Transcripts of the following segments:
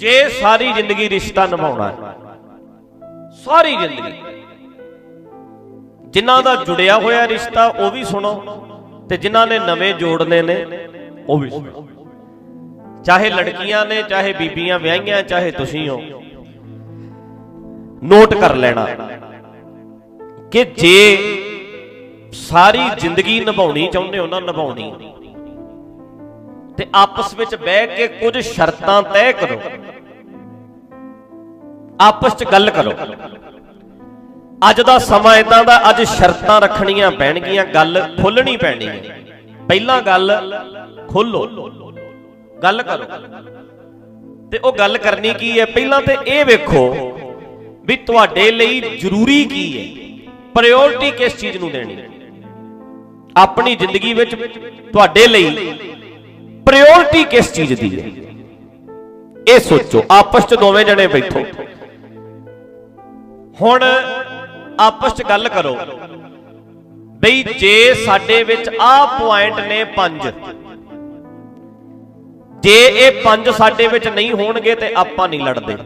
ਜੇ ਸਾਰੀ ਜ਼ਿੰਦਗੀ ਰਿਸ਼ਤਾ ਨਿਭਾਉਣਾ ਹੈ, ਸਾਰੀ ਜ਼ਿੰਦਗੀ। ਜਿਨ੍ਹਾਂ ਦਾ ਜੁੜਿਆ ਹੋਇਆ ਰਿਸ਼ਤਾ, ਉਹ ਵੀ ਸੁਣੋ, ਤੇ ਜਿਨ੍ਹਾਂ ਨੇ ਨਵੇਂ ਜੋੜਨੇ ਨੇ, ਉਹ ਵੀ ਸੁਣੋ। ਚਾਹੇ ਲੜਕੀਆਂ ਨੇ, ਚਾਹੇ ਬੀਬੀਆਂ ਵਿਆਹੀਆਂ, ਚਾਹੇ ਤੁਸੀਂ ਹੋ, ਨੋਟ ਕਰ ਲੈਣਾ ਕਿ ਜੇ ਸਾਰੀ ਜ਼ਿੰਦਗੀ ਨਿਭਾਉਣੀ ਚਾਹੁੰਦੇ ਹੋ ਨਾ, ਨਿਭਾਉਣੀ। ਤੇ ਆਪਸ ਵਿੱਚ ਬਹਿ ਕੇ ਕੁਝ ਸ਼ਰਤਾਂ ਤੈਅ ਕਰੋ। ਆਪਸ 'ਚ ਗੱਲ ਕਰੋ। ਅੱਜ ਦਾ ਸਮਾਂ ਇਦਾਂ ਦਾ, ਅੱਜ ਸ਼ਰਤਾਂ ਰੱਖਣੀਆਂ ਪੈਣਗੀਆਂ, ਗੱਲ ਖੋਲਣੀ ਪੈਣੀ ਹੈ। ਪਹਿਲਾਂ ਗੱਲ ਖੋਲੋ ਗੱਲ ਕਰੋ। ਤੇ ਉਹ ਗੱਲ ਕਰਨੀ ਕੀ ਹੈ? ਪਹਿਲਾਂ ਤੇ ਇਹ ਵੇਖੋ ਵੀ ਤੁਹਾਡੇ ਲਈ ਜ਼ਰੂਰੀ ਕੀ ਹੈ। ਪ੍ਰਾਇੋਰਟੀ ਕਿਸ ਚੀਜ਼ ਨੂੰ ਦੇਣੀ? ਆਪਣੀ ਜ਼ਿੰਦਗੀ ਵਿੱਚ ਤੁਹਾਡੇ ਲਈ ਪ੍ਰਾਇੋਰਟੀ ਕਿਸ ਚੀਜ਼ ਦੀ ਹੈ? ਇਹ ਸੋਚੋ, ਆਪਸ 'ਚ ਦੋਵੇਂ ਜਣੇ ਬੈਠੋ। ਹੁਣ ਆਪਸ 'ਚ ਗੱਲ ਕਰੋ। ਬਈ ਜੇ ਸਾਡੇ ਵਿੱਚ ਆਹ ਪੁਆਇੰਟ ਨੇ ਪੰਜ, ਜੇ ਇਹ ਪੰਜ ਸਾਡੇ ਵਿੱਚ ਨਹੀਂ ਹੋਣਗੇ ਤੇ ਆਪਾਂ ਨਹੀਂ ਲੜਦੇ।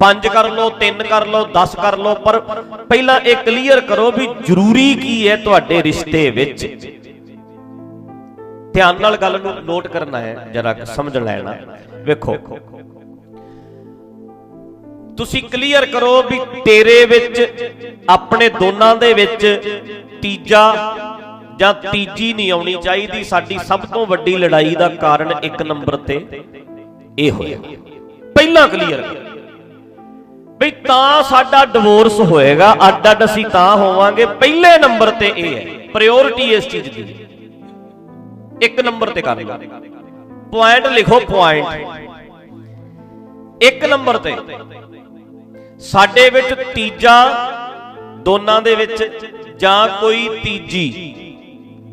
ਪੰਜ ਕਰ ਲਓ, ਤਿੰਨ ਕਰ ਲਓ 10 ਕਰ ਲਓ, ਪਰ ਪਹਿਲਾਂ ਇਹ ਕਲੀਅਰ ਕਰੋ ਵੀ ਜ਼ਰੂਰੀ ਕੀ ਹੈ ਤੁਹਾਡੇ ਰਿਸ਼ਤੇ ਵਿੱਚ। ਧਿਆਨ ਨਾਲ ਗੱਲ ਨੂੰ ਨੋਟ ਕਰਨਾ ਹੈ, ਜਰਾ ਸਮਝ ਲੈਣਾ। ਵੇਖੋ। ਤੁਸੀਂ ਕਲੀਅਰ ਕਰੋ ਵੀ ਤੇਰੇ ਵਿੱਚ, ਆਪਣੇ ਦੋਨਾਂ ਦੇ ਵਿੱਚ ਤੀਜਾ ਜਾਂ ਤੀਜੀ ਨਹੀਂ ਆਉਣੀ ਚਾਹੀਦੀ। ਸਾਡੀ ਸਭ ਤੋਂ ਵੱਡੀ ਲੜਾਈ ਦਾ ਕਾਰਨ ਇੱਕ ਨੰਬਰ ਤੇ ਇਹ ਹੋਇਆ। ਪਹਿਲਾਂ ਕਲੀਅਰ ਬਈ ਤਾਂ ਸਾਡਾ ਡਿਵੋਰਸ ਹੋਏਗਾ ਅੱਡ ਅੱਡ ਅਸੀਂ ਤਾਂ ਹੋਵਾਂਗੇ। ਪਹਿਲੇ ਨੰਬਰ ਤੇ ਇਹ ਹੈ ਪ੍ਰਾਇੋਰਟੀ ਇਸ ਚੀਜ਼ ਦੀ। ਇੱਕ ਨੰਬਰ ਤੇ ਕਰ ਲਓ। ਪੁਆਇੰਟ ਲਿਖੋ ਪੁਆਇੰਟ ਇੱਕ ਨੰਬਰ ਤੇ। ਸਾਡੇ ਵਿੱਚ ਤੀਜਾ ਦੋਨਾਂ ਦੇ ਵਿੱਚ ਜਾਂ ਕੋਈ ਤੀਜੀ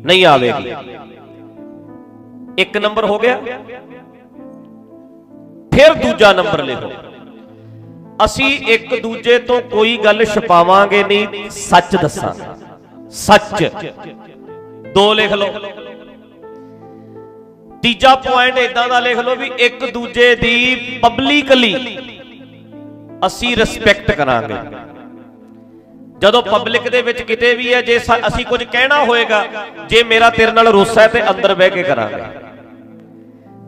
ਨਹੀਂ ਆਵੇਗੀ। ਇੱਕ ਨੰਬਰ ਹੋ ਗਿਆ। ਫਿਰ ਦੂਜਾ ਨੰਬਰ ਲਿਖੋ। ਅਸੀਂ ਇੱਕ ਦੂਜੇ ਤੋਂ ਕੋਈ ਗੱਲ ਛਪਾਵਾਂਗੇ ਨਹੀਂ, ਸੱਚ ਦੱਸਾਂ। ਸੱਚ। ਦੋ ਲਿਖ ਲਓ। ਤੀਜਾ ਪੁਆਇੰਟ ਇਦਾਂ ਦਾ ਲਿਖ ਲਓ ਵੀ ਇੱਕ ਦੂਜੇ ਦੀ ਪਬਲਿਕਲੀ ਅਸੀਂ ਰਿਸਪੈਕਟ ਕਰਾਂਗੇ। ਜਦੋਂ ਪਬਲਿਕ ਦੇ ਵਿੱਚ ਕਿਤੇ ਵੀ ਹੈ, ਜੇ ਅਸੀਂ ਕੁਝ ਕਹਿਣਾ ਹੋਏਗਾ, ਜੇ ਮੇਰਾ ਤੇਰੇ ਨਾਲ ਰੋਸਾ ਹੈ ਤੇ ਅੰਦਰ ਬਹਿ ਕੇ ਕਰਾਂਗੇ।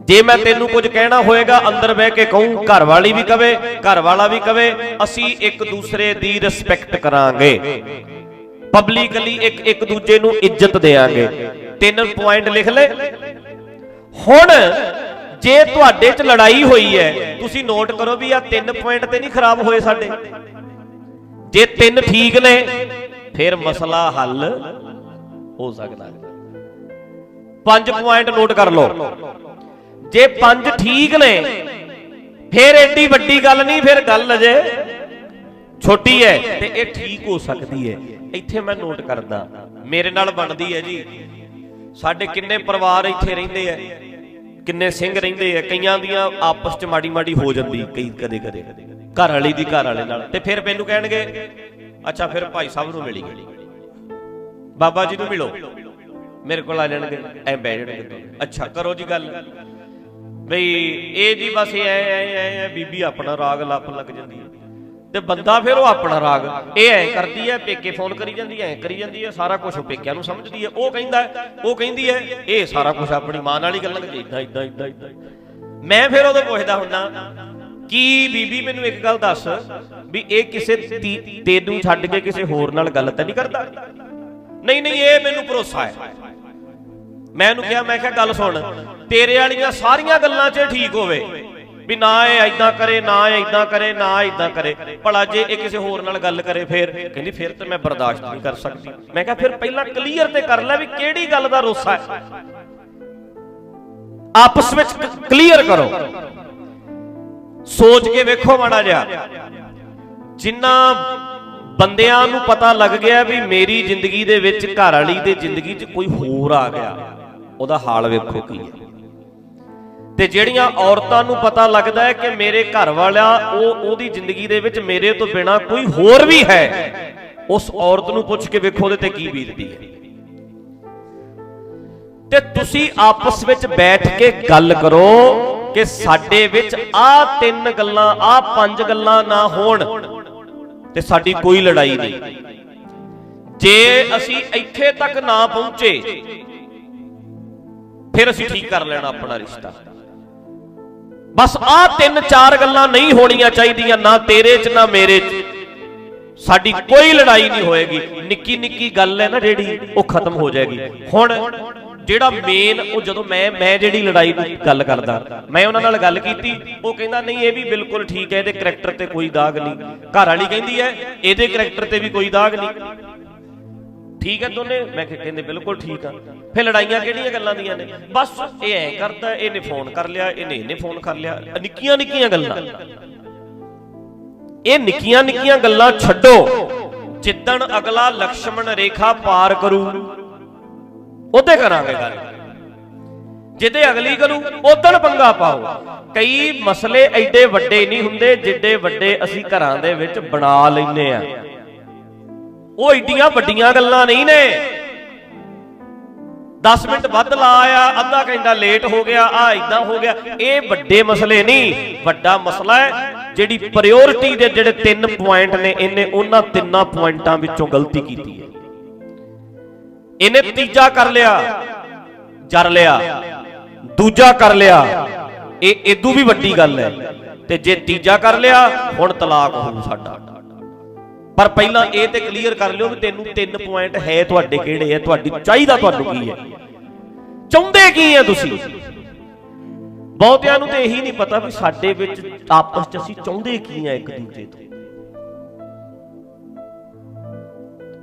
ਜੇ ਮੈਂ ਤੈਨੂੰ ਕੁਝ ਕਹਿਣਾ ਹੋਏਗਾ, ਅੰਦਰ ਬਹਿ ਕੇ ਕਹੂੰ ਘਰ ਵਾਲੀ ਵੀ ਕਵੇ ਘਰ ਵਾਲਾ ਵੀ ਕਵੇ, ਅਸੀਂ ਇੱਕ ਦੂਸਰੇ ਦੀ ਰਿਸਪੈਕਟ ਕਰਾਂਗੇ। ਪਬਲਿਕਲੀ ਇੱਕ ਇੱਕ ਦੂਜੇ ਨੂੰ ਇੱਜ਼ਤ ਦੇਵਾਂਗੇ ਤਿੰਨ ਪੁਆਇੰਟ ਲਿਖ ਲੈ। ਹੁਣ ਜੇ ਤੁਹਾਡੇ 'ਚ ਲੜਾਈ ਹੋਈ ਹੈ, ਤੁਸੀਂ ਨੋਟ ਕਰੋ ਵੀ ਆ ਤਿੰਨ ਪੁਆਇੰਟ ਤੇ ਨਹੀਂ ਖਰਾਬ ਹੋਏ ਸਾਡੇ। ਜੇ ਤਿੰਨ ਠੀਕ ਨੇ, ਫਿਰ ਮਸਲਾ ਹੱਲ ਹੋ ਸਕਦਾ ਹੈ। ਪੰਜ ਪੁਆਇੰਟ ਨੋਟ ਕਰ ਲਓ। ਜੇ ਪੰਜ ਠੀਕ ਨੇ, ਫਿਰ ਐਡੀ ਵੱਡੀ ਗੱਲ ਨਹੀਂ, ਫਿਰ ਗੱਲ ਅਜੇ ਛੋਟੀ ਹੈ ਤੇ ਇਹ ਠੀਕ ਹੋ ਸਕਦੀ ਹੈ। ਇੱਥੇ ਮੈਂ ਨੋਟ ਕਰਦਾ। ਮੇਰੇ ਨਾਲ ਬਣਦੀ ਹੈ ਜੀ। ਸਾਡੇ ਕਿੰਨੇ ਪਰਿਵਾਰ ਇੱਥੇ ਰਹਿੰਦੇ ਆ ਕਿੰਨੇ ਸਿੰਘ ਰਹਿੰਦੇ ਆ, ਕਈਆਂ ਦੀਆਂ ਆਪਸ ਚ ਮਾੜੀ ਮਾੜੀ ਹੋ ਜਾਂਦੀ ਕਈ ਕਦੇ ਕਦੇ। ਘਰ ਵਾਲੀ ਦੀ ਘਰ ਵਾਲੇ ਨਾਲ। ਤੇ ਫਿਰ ਮੈਨੂੰ ਕਹਿਣਗੇ, ਅੱਛਾ, ਫਿਰ ਭਾਈ ਸਾਹਿਬ ਨੂੰ ਮਿਲੀ। ਬਾਬਾ ਜੀ ਨੂੰ ਮਿਲੋ। ਮੇਰੇ ਕੋਲ ਆ ਜਾਣਗੇ। ਐ ਬਹਿ ਜਾਣਗੇ ਅੱਛਾ, ਕਰੋ ਜੀ ਗੱਲ। ਬਈ, ਇਹ ਜੀ ਬਸ ਐ ਐ ਐ ਐ, ਬੀਬੀ ਆਪਣਾ ਰਾਗ ਲੱਪ ਲੱਗ ਜਾਂਦੀ ਹੈ। ਤੇ ਬੰਦਾ ਫਿਰ ਉਹ ਆਪਣਾ ਰਾਗ। ਇਹ ਐ ਕਰਦੀ ਐ, ਪੇਕੇ ਫੋਨ ਕਰੀ ਜਾਂਦੀ ਐ ਕਰੀ ਜਾਂਦੀ ਐ, ਸਾਰਾ ਕੁਝ ਪੇਕਿਆਂ ਨੂੰ ਸਮਝਦੀ ਐ। ਉਹ ਕਹਿੰਦਾ, ਉਹ ਕਹਿੰਦੀ ਐ, ਇਹ ਸਾਰਾ ਕੁਝ ਆਪਣੀ ਮਾਂ ਨਾਲ ਹੀ ਗੱਲਾਂ ਕਰਦੀ ਇਦਾਂ ਇਦਾਂ ਇਦਾਂ ਇਦਾਂ ਮੈਂ ਫਿਰ ਉਹਦੇ ਪੁੱਛਦਾ ਹੁੰਦਾ, ਕੀ ਬੀਬੀ ਮੈਨੂੰ ਇੱਕ ਗੱਲ ਦੱਸ, ਵੀ ਇਹ ਕਿਸੇ ਤੀ- ਤੈਨੂੰ ਛੱਡ ਕੇ ਕਿਸੇ ਹੋਰ ਨਾਲ ਗੱਲ ਤਾਂ ਨਹੀਂ ਕਰਦਾ? ਨਹੀਂ ਨਹੀਂ, ਇਹ ਮੈਨੂੰ ਭਰੋਸਾ ਹੈ ਮੈਂ ਉਹਨੂੰ ਕਿਹਾ, ਮੈਂ ਕਿਹਾ, ਗੱਲ ਸੁਣ, ਤੇਰੇ ਵਾਲੀਆਂ ਸਾਰੀਆਂ ਗੱਲਾਂ 'ਚ ਠੀਕ ਹੋਵੇ। ਵੀ ਨਾ ਇਹ ਐਦਾਂ ਕਰੇ, ਨਾ ਇਹ ਐਦਾਂ ਕਰੇ, ਨਾ ਐਦਾਂ ਕਰੇ। ਭਲਾ ਜੇ ਇਹ ਕਿਸੇ ਹੋਰ ਨਾਲ ਗੱਲ ਕਰੇ ਫੇਰ। ਕਹਿੰਦੀ, ਫਿਰ ਤੇ ਮੈਂ ਬਰਦਾਸ਼ਤ ਨਹੀਂ ਕਰ ਸਕਦੀ। ਮੈਂ ਕਿਹਾ, ਫਿਰ ਪਹਿਲਾਂ ਕਲੀਅਰ ਤੇ ਕਰ ਲੈ ਵੀ ਕਿਹੜੀ ਗੱਲ ਦਾ ਰੋਸਾ ਹੈ। ਆਪਸ ਵਿੱਚ ਕਲੀਅਰ ਕਰੋ। ਸੋਚ ਕੇ ਵੇਖੋ ਮਾੜਾ ਜਿਹਾ। ਜਿੰਨਾ ਬੰਦਿਆਂ ਨੂੰ ਪਤਾ ਲੱਗ ਗਿਆ ਵੀ ਮੇਰੀ ਜ਼ਿੰਦਗੀ ਦੇ ਵਿੱਚ ਘਰ ਵਾਲੀ ਦੇ ਜ਼ਿੰਦਗੀ 'ਚ ਕੋਈ ਹੋਰ ਆ ਗਿਆ, ਉਹਦਾ ਹਾਲ ਵੇਖੋ ਕੀ ਹੈ। ਤੇ ਜਿਹੜੀਆਂ ਔਰਤਾਂ ਨੂੰ ਪਤਾ ਲੱਗਦਾ ਹੈ ਕਿ ਮੇਰੇ ਘਰ ਵਾਲਾ ਉਹ ਉਹਦੀ ਜ਼ਿੰਦਗੀ ਦੇ ਵਿੱਚ ਮੇਰੇ ਤੋਂ ਬਿਨਾ ਕੋਈ ਹੋਰ ਵੀ ਹੈ, ਉਸ ਔਰਤ ਨੂੰ ਪੁੱਛ ਕੇ ਵੇਖੋ ਉਹਦੇ ਤੇ ਕੀ ਬੀਤਦੀ ਹੈ। ਤੇ ਤੁਸੀਂ ਆਪਸ ਵਿੱਚ ਬੈਠ ਕੇ ਗੱਲ ਕਰੋ ਕਿ ਸਾਡੇ ਵਿੱਚ ਆਹ ਤਿੰਨ ਗੱਲਾਂ, ਆਹ ਪੰਜ ਗੱਲਾਂ ਨਾ ਹੋਣ ਤੇ ਸਾਡੀ ਕੋਈ ਲੜਾਈ ਨਹੀਂ। ਜੇ ਅਸੀਂ ਇੱਥੇ ਤੱਕ ਨਾ ਪਹੁੰਚੇ, ਫਿਰ ਅਸੀਂ ਠੀਕ ਕਰ ਲੈਣਾ ਆਪਣਾ ਰਿਸ਼ਤਾ। ਬਸ ਆਹ ਤਿੰਨ ਚਾਰ ਗੱਲਾਂ ਨਹੀਂ ਹੋਣੀਆਂ ਚਾਹੀਦੀਆਂ, ਨਾ ਤੇਰੇ 'ਚ, ਨਾ ਮੇਰੇ 'ਚ। ਸਾਡੀ ਕੋਈ ਲੜਾਈ ਨਹੀਂ ਹੋਏਗੀ। ਨਿੱਕੀ ਨਿੱਕੀ ਗੱਲ ਹੈ ਨਾ ਜਿਹੜੀ, ਉਹ ਖਤਮ ਹੋ ਜਾਏਗੀ। ਹੁਣ ਜਿਹੜਾ ਮੇਨ ਉਹ ਜਦੋਂ ਮੈਂ ਮੈਂ ਜਿਹੜੀ ਲੜਾਈ ਦੀ ਗੱਲ ਕਰਦਾ, ਮੈਂ ਉਹਨਾਂ ਨਾਲ ਗੱਲ ਕੀਤੀ, ਉਹ ਕਹਿੰਦਾ, ਨਹੀਂ, ਇਹ ਵੀ ਬਿਲਕੁਲ ਠੀਕ ਹੈ, ਇਹਦੇ ਕੈਰੈਕਟਰ ਤੇ ਕੋਈ ਦਾਗ ਨਹੀਂ। ਘਰ ਵਾਲੀ ਕਹਿੰਦੀ ਹੈ, ਇਹਦੇ ਕੈਰੈਕਟਰ ਤੇ ਵੀ ਕੋਈ ਦਾਗ ਨਹੀਂ। ਠੀਕ ਹੈ ਦੋਨੇ? ਮੈਂ ਕਿਹਾ ਕਹਿੰਦੇ ਬਿਲਕੁਲ ਠੀਕ ਆ। ਫਿਰ ਲੜਾਈਆਂ ਕਿਹੜੀਆਂ ਗੱਲਾਂ ਦੀਆਂ ਨੇ? ਬਸ ਇਹ ਐ ਕਰਦਾ, ਇਹਨੇ ਫੋਨ ਕਰ ਲਿਆ, ਇਹਨੇ ਇਹਨੇ ਫੋਨ ਕਰ ਲਿਆ। ਨਿੱਕੀਆਂ ਨਿੱਕੀਆਂ ਗੱਲਾਂ। ਇਹ ਨਿੱਕੀਆਂ ਨਿੱਕੀਆਂ ਗੱਲਾਂ ਛੱਡੋ। ਜਿੱਦਣ ਅਗਲਾ ਲਕਸ਼ਮਣ ਰੇਖਾ ਪਾਰ ਕਰੂ, ਉਹਦੇ ਕਰਾਂਗੇ ਗੱਲ। ਜਿੱਦੇ ਅਗਲੀ ਕਰੂ ਉਦਣ ਪੰਗਾ ਪਾਓ। ਕਈ ਮਸਲੇ ਐਡੇ ਵੱਡੇ ਨਹੀਂ ਹੁੰਦੇ, ਜਿੱਡੇ ਵੱਡੇ ਅਸੀਂ ਘਰਾਂ ਦੇ ਵਿੱਚ ਬਣਾ ਲੈਨੇ ਆ। ਉਹ ਏਡੀਆਂ ਵੱਡੀਆਂ ਗੱਲਾਂ ਨਹੀਂ ਨੇ। 10 ਮਿੰਟ ਵੱਧ ਲਾ ਆਇਆ, ਅੱਧਾ ਘੰਟਾ ਲੇਟ ਹੋ ਗਿਆ, ਆ ਇਦਾਂ ਹੋ ਗਿਆ। ਇਹ ਵੱਡੇ ਮਸਲੇ ਨਹੀਂ, ਵੱਡਾ ਮਸਲਾ ਹੈ, ਜਿਹੜੀ ਪ੍ਰਾਇੋਰਟੀ ਦੇ ਜਿਹੜੇ ਤਿੰਨ ਪੁਆਇੰਟ ਨੇ, ਇਹਨੇ ਉਹਨਾਂ ਤਿੰਨਾਂ ਪੁਆਇੰਟਾਂ ਵਿੱਚੋਂ ਗਲਤੀ ਕੀਤੀ ਹੈ। ਇਹਨੇ ਤੀਜਾ ਕਰ ਲਿਆ, ਜਰ ਲਿਆ, ਦੂਜਾ ਕਰ ਲਿਆ, ਇਹ ਇਦੋਂ ਵੀ ਵੱਡੀ ਗੱਲ ਹੈ। ਤੇ ਜੇ ਤੀਜਾ ਕਰ ਲਿਆ, ਹੁਣ ਤਲਾਕ ਹੋਊ ਸਾਡਾ। ਪਰ ਪਹਿਲਾਂ ਇਹ ਤੇ ਕਲੀਅਰ ਕਰ ਲਿਓ ਵੀ ਤੈਨੂੰ ਤਿੰਨ ਪੁਆਇੰਟ ਹੈ ਤੁਹਾਡੇ ਕਿਹੜੇ ਆ ਤੁਹਾਡੀ ਚਾਹੀਦਾ ਤੁਹਾਨੂੰ ਕੀ ਹੈ। ਚਾਹੁੰਦੇ ਕੀ ਆ ਤੁਸੀਂ? ਬਹੁਤਿਆਂ ਨੂੰ ਤੇ ਇਹੀ ਨਹੀਂ ਪਤਾ ਵੀ ਸਾਡੇ ਵਿੱਚ ਆਪਸ 'ਚ ਅਸੀਂ ਚਾਹੁੰਦੇ ਕੀ ਆ ਇੱਕ ਦੂਜੇ ਤੋਂ।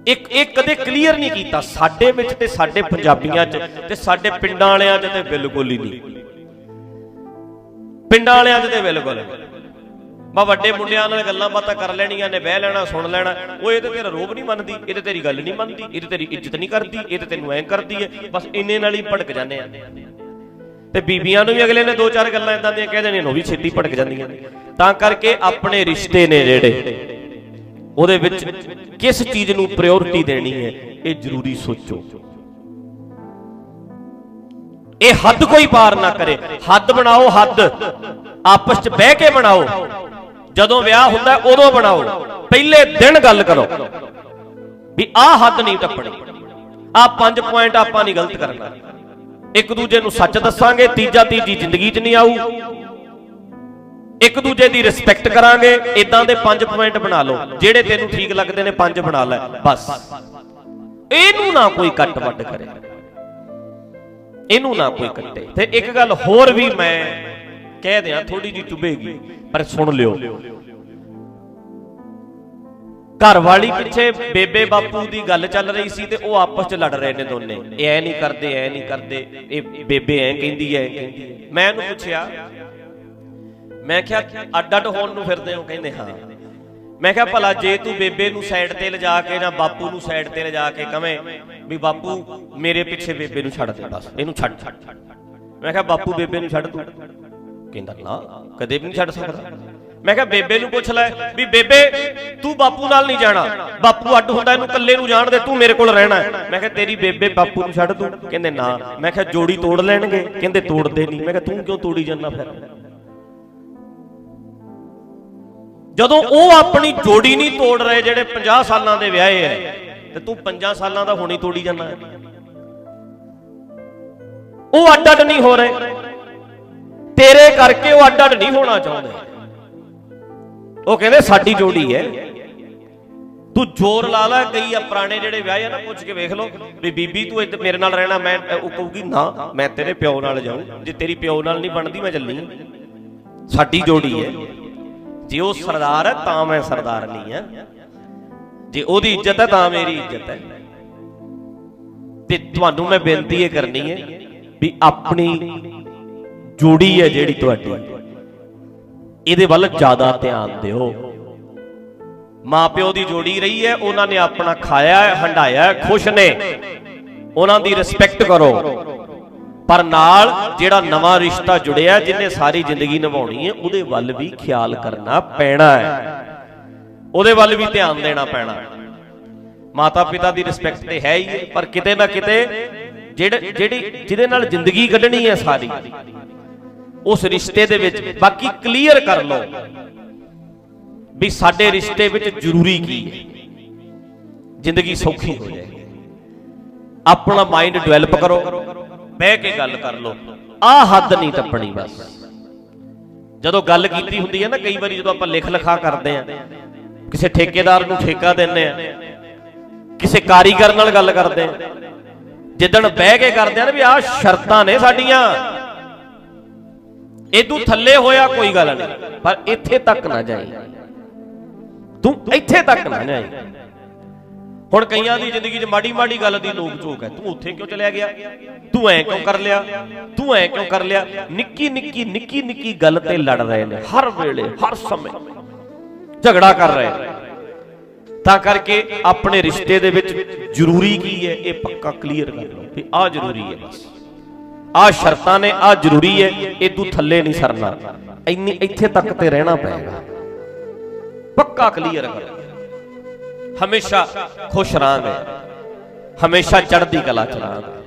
ਇੱਕ ਇੱਕ ਕਦੇ ਕਲੀਅਰ ਨਹੀਂ ਕੀਤਾ। ਸਾਡੇ ਵਿੱਚ ਤੇ ਸਾਡੇ ਪੰਜਾਬੀਆਂ 'ਚ ਤੇ ਸਾਡੇ ਪਿੰਡਾਂ ਵਾਲਿਆਂ 'ਚ ਤੇ ਬਿਲਕੁਲ ਹੀ ਨਹੀਂ। ਪਿੰਡਾਂ ਵਾਲਿਆਂ 'ਚ ਤੇ ਬਿਲਕੁਲ। ਮੈਂ ਵੱਡੇ ਮੁੰਡਿਆਂ ਨਾਲ ਗੱਲਾਂ ਬਾਤਾਂ ਕਰ ਲੈਣੀਆਂ ਨੇ, ਬਹਿ ਲੈਣਾ, ਸੁਣ ਲੈਣਾ। ਉਹ ਇਹ ਤੇ ਤੇਰਾ ਰੋਬ ਨਹੀਂ ਮੰਨਦੀ, ਇਹ ਤੇ ਤੇਰੀ ਗੱਲ ਨਹੀਂ ਮੰਨਦੀ, ਇਹ ਤੇ ਤੇਰੀ ਇੱਜ਼ਤ ਨਹੀਂ ਕਰਦੀ, ਇਹ ਤੇ ਤੈਨੂੰ ਐਂ ਕਰਦੀ ਹੈ ਬਸ ਇੰਨੇ ਨਾਲ ਹੀ ਭੜਕ ਜਾਂਦੇ ਆ। ਤੇ ਬੀਬੀਆਂ ਨੂੰ ਵੀ ਅਗਲੇ ਨੇ ਦੋ ਚਾਰ ਗੱਲਾਂ ਇਦਾਂ ਦੀਆਂ ਕਹਿ ਦੇਣੀਆਂ ਉਹ ਵੀ ਛੇਤੀ ਭੜਕ ਜਾਂਦੀਆਂ ਤਾਂ ਕਰਕੇ ਆਪਣੇ ਰਿਸ਼ਤੇ ਨੇ ਜਿਹੜੇ, ਉਹਦੇ ਵਿੱਚ ਕਿਸ ਚੀਜ਼ ਨੂੰ ਪ੍ਰਾਇੋਰਟੀ ਦੇਣੀ ਹੈ ਇਹ ਜ਼ਰੂਰੀ ਸੋਚੋ। ਇਹ ਹੱਦ ਕੋਈ ਪਾਰ ਨਾ ਕਰੇ। ਹੱਦ ਬਣਾਓ, ਹੱਦ। ਆਪਸ ਚ ਬਹਿ ਕੇ ਬਣਾਓ। ਜਦੋਂ ਵਿਆਹ ਹੁੰਦਾ ਉਦੋਂ ਬਣਾਓ। ਪਹਿਲੇ ਦਿਨ ਗੱਲ ਕਰੋ ਵੀ ਆਹ ਹੱਦ ਨਹੀਂ ਟੱਪਣੀ। ਆਹ ਪੰਜ ਪੁਆਇੰਟ ਆਪਾਂ ਨਹੀਂ ਗਲਤ ਕਰਨਾ। ਇੱਕ ਦੂਜੇ ਨੂੰ ਸੱਚ ਦੱਸਾਂਗੇ, ਤੀਜਾ ਤੀਜੀ ਜ਼ਿੰਦਗੀ 'ਚ ਨਹੀਂ ਆਊ। ਇੱਕ ਦੂਜੇ ਦੀ ਰਿਸਪੈਕਟ ਕਰਾਂਗੇ ਇਦਾਂ ਦੇ ਪੰਜ ਪੁਆਇੰਟ ਬਣਾ ਲਓ। ਜਿਹੜੇ ਤੈਨੂੰ ਠੀਕ ਲੱਗਦੇ ਨੇ, ਪੰਜ ਬਣਾ ਲੈ, ਬਸ। ਇਹਨੂੰ ਨਾ ਕੋਈ ਕੱਟ ਵੱਡ ਕਰੇ। ਇਹਨੂੰ ਨਾ ਕੋਈ ਕੱਟੇ। ਤੇ ਇੱਕ ਗੱਲ ਹੋਰ ਵੀ ਮੈਂ ਕਹਿ ਦਿਆਂ ਥੋੜੀ ਜੀ ਚੁਭੇਗੀ, ਪਰ ਸੁਣ ਲਿਓ। ਘਰ ਵਾਲੀ ਪਿੱਛੇ ਬੇਬੇ ਬਾਪੂ ਦੀ ਗੱਲ ਚੱਲ ਰਹੀ ਸੀ ਤੇ ਉਹ ਆਪਸ 'ਚ ਲੜ ਰਹੇ ਨੇ ਦੋਨੇ। ਇਹ ਐ ਨਹੀਂ ਕਰਦੇ, ਐ ਨਹੀਂ ਕਰਦੇ, ਇਹ ਬੇਬੇ ਐ ਕਹਿੰਦੀ ਐ ਕਹਿੰਦੀ ਮੈਂ ਉਹਨੂੰ ਪੁੱਛਿਆ, ਮੈਂ ਕਿਹਾ ਅੱਡ ਅੱਡ ਹੋਣ ਨੂੰ ਫਿਰਦੇ ਹੋ? ਕਹਿੰਦੇ ਹਾਂ। ਮੈਂ ਕਿਹਾ, ਭਲਾ ਜੇ ਤੂੰ ਬੇਬੇ ਨੂੰ ਸਾਈਡ ਤੇ ਲਿਜਾ ਕੇ ਨਾ ਬਾਪੂ ਨੂੰ ਸਾਈਡ ਤੇ ਲਿਜਾ ਕੇ ਕਵੇਂ ਵੀ ਬਾਪੂ ਮੇਰੇ ਪਿੱਛੇ ਬੇਬੇ ਨੂੰ ਛੱਡ ਦੇ, ਬਸ, ਇਹਨੂੰ ਛੱਡ। ਮੈਂ ਕਿਹਾ, ਬਾਪੂ ਬੇਬੇ ਨੂੰ ਛੱਡ ਤੂੰ। ਕਹਿੰਦਾ ਨਾ, ਕਦੇ ਵੀ ਨਹੀਂ ਛੱਡ ਸਕਦਾ। ਮੈਂ ਕਿਹਾ, ਬੇਬੇ ਨੂੰ ਪੁੱਛ ਲੈ ਵੀ ਬੇਬੇ, ਤੂੰ ਬਾਪੂ ਨਾਲ ਨਹੀਂ ਜਾਣਾ। ਬਾਪੂ ਅੱਡ ਹੁੰਦਾ, ਇਹਨੂੰ ਇਕੱਲੇ ਨੂੰ ਜਾਣ ਦੇ, ਤੂੰ ਮੇਰੇ ਕੋਲ ਰਹਿਣਾ ਮੈਂ ਕਿਹਾ, ਤੇਰੀ ਬੇਬੇ ਬਾਪੂ ਨੂੰ ਛੱਡ ਦੂੰ ਕਹਿੰਦੇ, ਨਾ। ਮੈਂ ਕਿਹਾ, ਜੋੜੀ ਤੋੜ ਲੈਣਗੇ। ਕਹਿੰਦੇ, ਤੋੜਦੇ ਨਹੀਂ। ਮੈਂ ਕਿਹਾ, ਤੂੰ ਕਿਉਂ ਤੋੜੀ ਜਾਂਦਾ ਫਿਰ? ਜਦੋਂ ਉਹ ਆਪਣੀ ਜੋੜੀ ਨਹੀਂ ਤੋੜ ਰਹੇ, ਜਿਹੜੇ 50 ਸਾਲਾਂ ਦੇ ਵਿਆਹੇ ਐ ਤੇ ਤੂੰ 5 ਸਾਲਾਂ ਦਾ ਹੁਣੀ ਤੋੜੀ ਜਾਂਦਾ ਉਹ ਅੱਡ ਅੱਡ ਨਹੀਂ ਹੋ ਰਹੇ। ਤੇਰੇ ਕਰਕੇ ਉਹ ਅੱਡ ਅੱਡ ਨਹੀਂ ਹੋਣਾ ਚਾਹੁੰਦੇ। ਉਹ ਕਹਿੰਦੇ, ਸਾਡੀ ਜੋੜੀ ਹੈ। ਤੂੰ ਜ਼ੋਰ ਲਾ ਲੈ, ਕਈ ਆ ਪੁਰਾਣੇ ਜਿਹੜੇ ਵਿਆਹ ਆ ਨਾ, ਪੁੱਛ ਕੇ ਵੇਖ ਲਓ ਵੀ ਬੀਬੀ ਤੂੰ ਇੱਥੇ ਮੇਰੇ ਨਾਲ ਰਹਿਣਾ, ਮੈਂ ਉਹ ਕਹੂਗੀ, ਨਾ, ਮੈਂ ਤੇਰੇ ਪਿਓ ਨਾਲ ਜਾਊਂ। ਜੇ ਤੇਰੀ ਪਿਓ ਨਾਲ ਨਹੀਂ ਬਣਦੀ, ਮੈਂ ਚੱਲੀ। ਸਾਡੀ ਜੋੜੀ ਹੈ। ਜੇ ਉਹ ਸਰਦਾਰ ਹੈ, ਤਾਂ ਮੈਂ ਸਰਦਾਰ ਨਹੀਂ ਆ ਜੇ ਉਹਦੀ ਇੱਜ਼ਤ ਹੈ, ਤਾਂ ਮੇਰੀ ਇੱਜ਼ਤ ਹੈ। ਤੇ ਤੁਹਾਨੂੰ ਮੈਂ ਬੇਨਤੀ ਇਹ ਕਰਨੀ ਹੈ ਵੀ ਆਪਣੀ ਜੋੜੀ ਹੈ ਜਿਹੜੀ ਤੁਹਾਡੀ। ਇਹਦੇ ਵੱਲ ਜ਼ਿਆਦਾ ਧਿਆਨ ਦਿਓ। ਮਾਪਿਓ ਦੀ ਜੋੜੀ ਰਹੀ ਹੈ ਉਹਨਾਂ ਨੇ ਆਪਣਾ ਖਾਇਆ ਹੈ ਹੰਡਾਇਆ ਖੁਸ਼ ਨੇ। ਉਹਨਾਂ ਦੀ ਰਿਸਪੈਕਟ ਕਰੋ। ਪਰ ਨਾਲ ਜਿਹੜਾ ਨਵਾਂ ਰਿਸ਼ਤਾ ਜੁੜਿਆ ਜਿਹਨੇ ਸਾਰੀ ਜ਼ਿੰਦਗੀ ਨਿਭਾਉਣੀ ਹੈ ਉਹਦੇ ਵੱਲ ਵੀ ਖਿਆਲ ਕਰਨਾ ਪੈਣਾ ਹੈ। ਉਹਦੇ ਵੱਲ ਵੀ ਧਿਆਨ ਦੇਣਾ ਪੈਣਾ। ਮਾਤਾ ਪਿਤਾ ਦੀ ਰਿਸਪੈਕਟ ਤੇ ਹੈ ਹੀ ਹੈ, ਪਰ ਕਿਤੇ ਨਾ ਕਿਤੇ ਜਿਹੜੇ ਜਿਹੜੀ ਜਿਹਦੇ ਨਾਲ ਜ਼ਿੰਦਗੀ ਕੱਢਣੀ ਹੈ ਸਾਰੀ ਉਸ ਰਿਸ਼ਤੇ ਦੇ ਵਿੱਚ ਬਾਕੀ ਕਲੀਅਰ ਕਰ ਲਓ ਵੀ ਸਾਡੇ ਰਿਸ਼ਤੇ ਵਿੱਚ ਜ਼ਰੂਰੀ ਕੀ ਹੈ। ਜ਼ਿੰਦਗੀ ਸੌਖੀ ਹੋ ਜਾਏਗੀ ਆਪਣਾ ਮਾਈਂਡ ਡਿਵੈਲਪ ਕਰੋ, ਬਹਿ ਕੇ ਗੱਲ ਕਰ ਲਓ। ਆਹ ਹੱਦ ਨਹੀਂ ਟੱਪਣੀ ਬਸ। ਜਦੋਂ ਗੱਲ ਕੀਤੀ ਹੁੰਦੀ ਹੈ ਨਾ, ਕਈ ਵਾਰੀ ਜਦੋਂ ਆਪਾਂ ਲਿਖ ਲਿਖਾ ਕਰਦੇ ਆ ਕਿਸੇ ਠੇਕੇਦਾਰ ਨੂੰ ਠੇਕਾ ਦਿੰਨੇ ਆ ਕਿਸੇ ਕਾਰੀਗਰ ਨਾਲ ਗੱਲ ਕਰਦੇ ਆ ਜਿੱਦਣ ਬਹਿ ਕੇ ਕਰਦੇ ਆ ਨਾ ਵੀ ਆਹ ਸ਼ਰਤਾਂ ਨੇ ਸਾਡੀਆਂ ਇਦੋਂ ਥੱਲੇ ਹੋਇਆ ਕੋਈ ਗੱਲ ਨਹੀਂ, ਪਰ ਇੱਥੇ ਤੱਕ ਨਾ ਜਾਈ। ਤੂੰ ਇੱਥੇ ਤੱਕ ਨਾ ਜਾਈ। ਹੁਣ ਕਈਆਂ ਦੀ ਜ਼ਿੰਦਗੀ 'ਚ ਮਾੜੀ ਮਾੜੀ ਗੱਲ ਦੀ ਲੋਕ ਝੋਕ ਹੈ, ਤੂੰ ਉੱਥੇ ਕਿਉਂ ਚਲਿਆ ਗਿਆ? ਤੂੰ ਐ ਕਿਉਂ ਕਰ ਲਿਆ? ਤੂੰ ਐ ਕਿਉਂ ਕਰ ਲਿਆ? ਨਿੱਕੀ ਨਿੱਕੀ ਨਿੱਕੀ ਨਿੱਕੀ ਗੱਲ ਤੇ ਲੜ ਰਹੇ ਨੇ, ਹਰ ਵੇਲੇ, ਹਰ ਸਮੇਂ। ਝਗੜਾ ਕਰ ਰਹੇ ਤਾਂ ਕਰਕੇ ਆਪਣੇ ਰਿਸ਼ਤੇ ਦੇ ਵਿੱਚ ਜ਼ਰੂਰੀ ਕੀ ਹੈ? ਇਹ ਪੱਕਾ ਕਲੀਅਰ ਕਰ ਲਓ ਵੀ ਆਹ ਜ਼ਰੂਰੀ ਹੈ ਬਸ। ਆਹ ਸ਼ਰਤਾਂ ਨੇ ਆਹ ਜ਼ਰੂਰੀ ਹੈ ਇਹ ਤੂੰ ਥੱਲੇ ਨਹੀਂ ਸਰਨਾ। ਇੰਨੀ ਇੱਥੇ ਤੱਕ ਤੇ ਰਹਿਣਾ ਪਏਗਾ। ਪੱਕਾ ਕਲੀਅਰ ਕਰ ਹਮੇਸ਼ਾ ਖੁਸ਼ ਰਹਾਂਗੇ। ਹਮੇਸ਼ਾ ਚੜ੍ਹਦੀ ਕਲਾ ਚ ਰਹਾਂਗੇ।